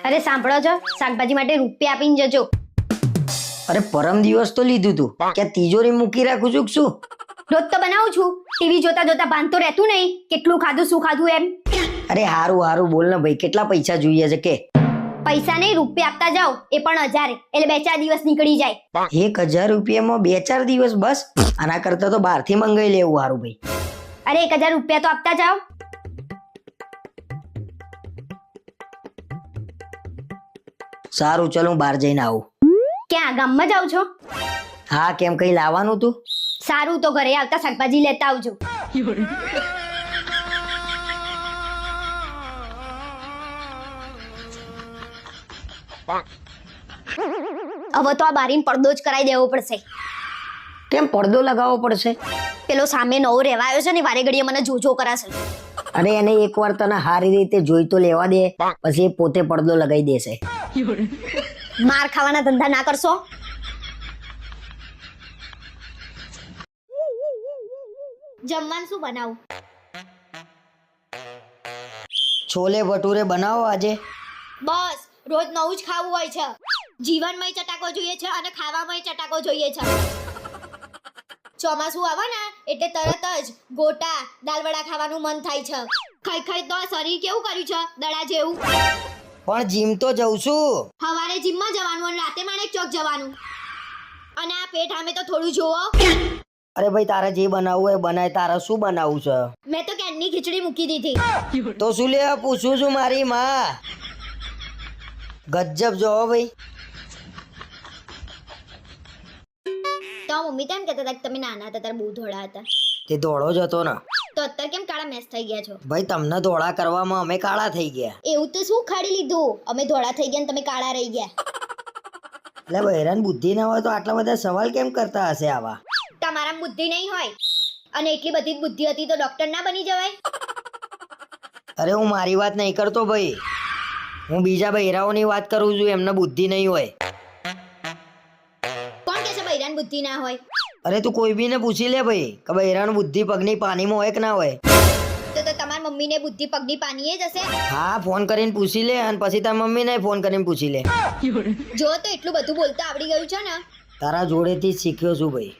અરે સાંભળો છો શાકભાજી માટે રૂપિયા આપીને જજો. અરે પરમ દિવસ તો લીધું તું. કે તિજોરી મૂકી રાખું છું કે શું? રોજ તો બનાવું છું. ટીવી જોતા જોતા ભાન તો રહેતું નહીં. કેટલું ખાધું શું ખાધું એમ. અરે હારું હારું બોલ ને ભાઈ કેટલા પૈસા જોઈએ છે કે? પૈસા નહીં રૂપિયા આપતા જાઓ. એ પણ હજારે. એટલે બે ચાર દિવસ નીકળી જાય. એક હજાર રૂપિયામાં બે ચાર દિવસ બસ. આના કરતા તો બહારથી મંગાઈ લેવું હારું ભાઈ. અરે એક હજાર રૂપિયા તો આપતા જાઓ. સારું ચલ હું બહાર જઈને આવું. ક્યાં ગામમાં જાવ છો? હા કેમ કઈ લાવવાનું તું? સારું તો ઘરે આવતા શાકભાજી લેતા આવજો. હવે તો આ બારીને પડદો જ કરાવી દેવો પડશે. કેમ પડદો લગાવવો પડશે? પેલો સામે નવો રહેવા આવ્યો છે ને વારે ઘડીએ મને જોજો કરાશે. અરે એને એકવાર તને સારી રીતે જોઈ તો લેવા દે પછી એ પોતે પડદો લગાવી દેશે. માર ખાવાના ધંધા ના કરશો? જમવાનું શું બનાવું? છોલે ભટુરે બનાવો આજે. બસ રોજ નવું જ ખાવું હોય છે. જીવનમાંય ચટાકો જોઈએ છે અને ખાવામાંય ચટાકો જોઈએ છે. ચોમાસું આવે ને એટલે તરત જ ગોટા દાલવડા ખાવાનું મન થાય છે. ખાઈ ખાઈ તો શરીર કેવું કર્યું છે? દડા જેવું. પણ જીમ તો જઉં છું. સવારે જીમમાં જવાનું અને રાતે માણેક ચોક જવાનું. અને આ પેટ સામે તો થોડું જોવો અરે ભાઈ તારે જે બનાવવું હોય એ બનાય. તારે શું બનાવવું છે? મેં તો કેનની ખીચડી મૂકી દીધી. તો શું લેવા પૂછું છું મારી માં. ગજબ જો ભાઈ. તો મમ્મી તેમ કહેતા હતા કે તમે નાના હતા ત્યારે બહુ ધોળા હતા. તે ધોળો જ હતો ને. તો અત્યારે કેમ કાળા મેસ થઈ ગયા છો? ભાઈ તમને ધોળા કરવામાં અમે કાળા થઈ ગયા. એવું તો શું ખાડી લીધું? અમે ધોળા થઈ ગયા ને તમે કાળા રહી ગયા. એટલે બહેરાન બુદ્ધિ ના હોય તો આટલા બધા સવાલ કેમ કરતા હશે આવા? તમારા બુદ્ધિ નહીં હોય. અને એટલી બધી જ બુદ્ધિ હતી તો ડોક્ટર ના બની જવાય. અરે હું મારી વાત નહીં કરતો ભાઈ. હું બીજા બહેરાઓની વાત કરું છું એમને બુદ્ધિ નહીં હોય. કોણ કે છે બહેરાન બુદ્ધિ ના હોય? અરે તું કોઈ બીને પૂછી લે ભાઈ કે ભાઈ હેરાન બુદ્ધિ પગની પાણીમાં હોય કે ના હોય? તો તો મમ્મી મમ્મીને બુદ્ધિ પગની પાનીએ જ હશે? હા ફોન કરીને પૂછી લે અને પછી તાર મમ્મીને ફોન કરીને પૂછી લે. જો તો એટલું બધું બોલતા આવડી ગયું છે ને. તારા જોડેથી જ શીખ્યો છું ભાઈ.